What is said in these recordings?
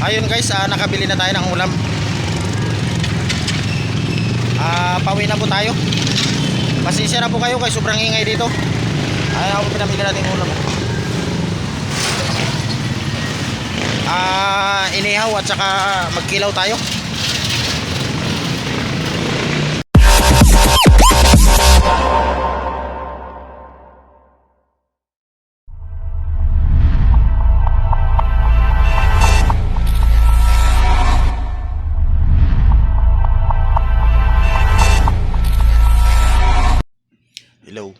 Ayun guys, ah, nakabili na tayo ng ulam. Ah, pauwi na po tayo. Pasensya na po kayo kay sobrang ingay dito. Ay, ako pinamili natin ulam. Ah, inihaw at saka magkilaw tayo. Hello.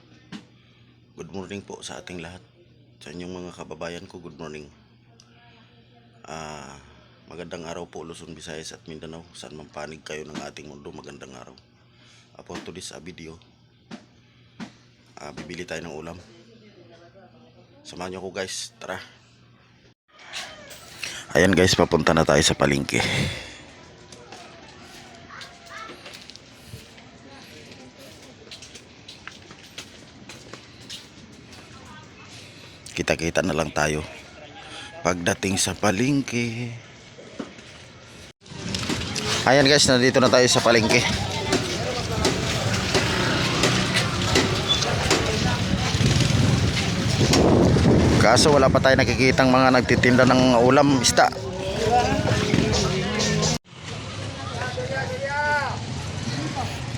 Good morning po sa ating lahat. Sa inyong mga kababayan ko, good morning. Ah, magandang araw po Luzon, Visayas at Mindanao. Saan man panig kayo ng ating mundo, magandang araw. Apo to this ah, video. Ah, bibili tayo ng ulam. Samahan niyo ako guys, tara. Ayan guys, papunta na tayo sa palengke. Kita-kita na lang tayo pagdating sa palengke. Ayan guys, nandito na tayo sa palengke. Kaso wala pa tayo nakikitang mga nagtitinda ng ulam isda.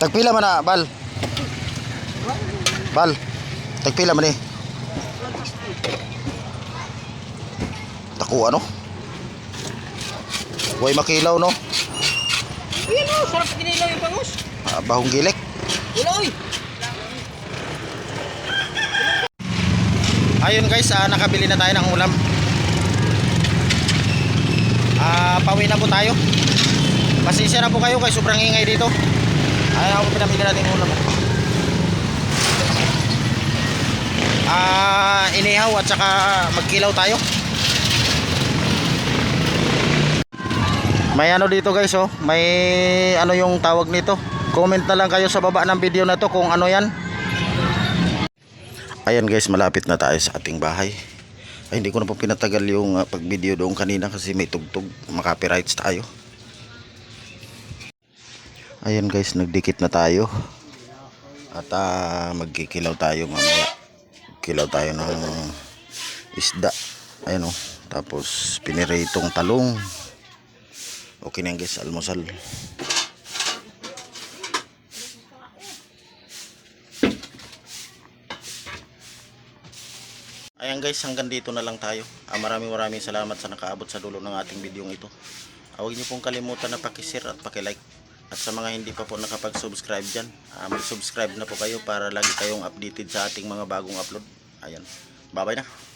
Tagpila man na, Bal. Bal. Tagpila man eh. Taku ano? Huwag makilaw no? Ayun o, sarap kinilaw yung bangus. Ah, bahong gilik. Wala oy. Ayun guys, ah, nakabili na tayo ng ulam. Ah, pauwi na po tayo. Pasensya na po kayo kay sobrang ingay dito. Ay, ako pinamili natin ulam. Ah, inihaw at saka magkilaw tayo. May ano dito guys oh, may ano yung tawag nito. Comment na lang kayo sa baba ng video na to kung ano yan. Ayan guys, malapit na tayo sa ating bahay. Ay, hindi ko na po pinatagal yung uh, pag-video doon kanina kasi may tugtog. Makapirights tayo. Ayan guys, nagdikit na tayo. At ah, magkikilaw tayo mamaya. Kilaw tayo ng isda. Ayan oh. Tapos piniritong talong. Okay na guys, almusal. Ayan guys, hanggang dito na lang tayo. Ah, maraming maraming salamat sa nakaabot sa dulo ng ating video ito. Ah, huwag niyo pong kalimutan na pakishare at pakilike. At sa mga hindi pa po nakapag-subscribe dyan, ah, mag-subscribe na po kayo para lagi kayong updated sa ating mga bagong upload. Ayan. Bye-bye na.